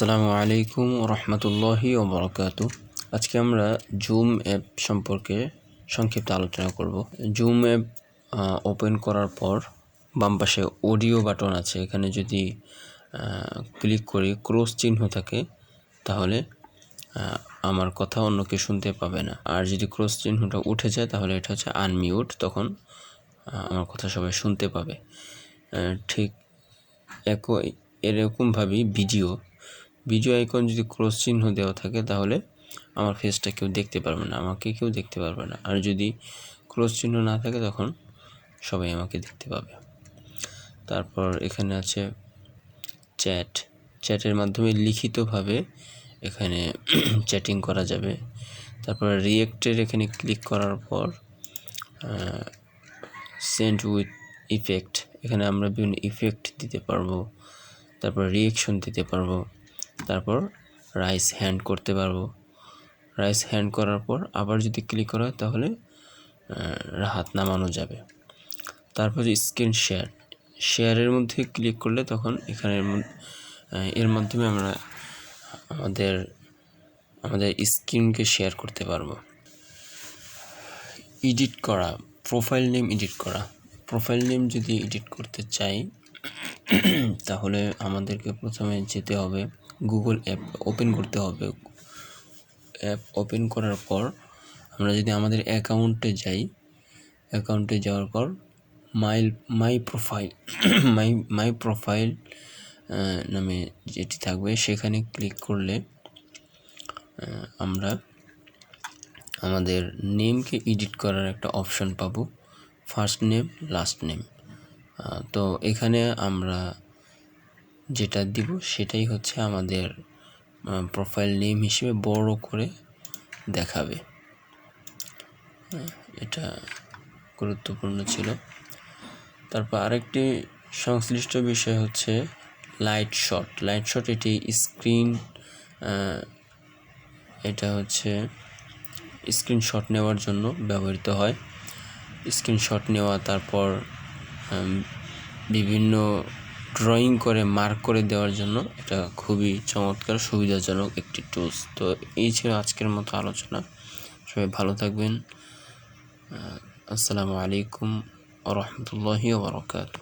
আসসালামু আলাইকুম রহমতুল্লাহি ওবরাকাত আজকে আমরা জুম অ্যাপ সম্পর্কে সংক্ষিপ্ত আলোচনা করব। জুম অ্যাপ ওপেন করার পর বাম পাশে অডিও বাটন আছে। এখানে যদি ক্লিক করি ক্রস চিহ্ন থাকে, তাহলে আমার কথা অন্য কেউ শুনতে পাবে না। আর যদি ক্রস চিহ্নটা উঠে যায়, তাহলে এটা হচ্ছে আনমিউট, তখন আমার কথা সবাই শুনতে পাবে। ঠিক একই, এরকমভাবেই ভিডিও ভিডিও আইকন যদি ক্রস চিহ্ন দেওয়া থাকে তাহলে আমার ফেসটা কেউ দেখতে পারবে না, আমাকে কেউ দেখতে পারবে না। আর যদি ক্রস চিহ্ন না থাকে তখন সবাই আমাকে দেখতে পাবে। তারপর এখানে আছে চ্যাট চ্যাটের মাধ্যমে লিখিতভাবে এখানে চ্যাটিং করা যাবে। তারপর রিয়েক্টের এখানে ক্লিক করার পর সেন্ড উইথ ইফেক্ট এখানে আমরা বিভিন্ন ইফেক্ট দিতে পারব। তারপর রিয়েকশন দিতে পারব। তারপর রাইস হ্যান্ড করতে পারব। রাইস হ্যান্ড করার পর আবার যদি ক্লিক করা হয় তাহলে হাত নামানো যাবে। তারপর স্ক্রিন শেয়ার শেয়ারের মধ্যে ক্লিক করলে তখন এখানে এর মাধ্যমে আমরা আমাদের আমাদের স্ক্রিনকে শেয়ার করতে পারব। এডিট করা। প্রোফাইল নেম এডিট করা। প্রোফাইল নেম যদি এডিট করতে চাই, তাহলে আমাদেরকে প্রথমে যেতে হবে গুগল অ্যাপ ওপেন করতে হবে। অ্যাপ ওপেন করার পর আমরা যদি আমাদের অ্যাকাউন্টে যাই অ্যাকাউন্টে যাওয়ার পর মাই my profile my my profile নামে যেটি থাকবে, সেখানে ক্লিক করলে আমরা আমাদের নেমকে এডিট করার একটা অপশন পাবো। ফার্স্ট নেম লাস্ট নেম তো এখানে আমরা যেটা দিব সেটাই হচ্ছে আমাদের প্রোফাইল নেম হিসেবে বড় করে দেখাবে। এটা গুরুত্বপূর্ণ ছিল। তারপর আরেকটি সংশ্লিষ্ট বিষয় হচ্ছে লাইট শট লাইট শট এটি স্ক্রিন এটা হচ্ছে স্ক্রিনশট নেওয়ার জন্য ব্যবহৃত হয়। স্ক্রিনশট নেওয়া, তারপর বিভিন্ন ড্রয়িং করে মার্ক করে দেওয়ার জন্য এটা খুবই চমৎকার, সুবিধাজনক একটি টুলস তো এই ছিল আজকের মতো আলোচনা। সবাই ভালো থাকবেন। আসসালামু আলাইকুম রহমতুল্লাহি ওবরাকাতু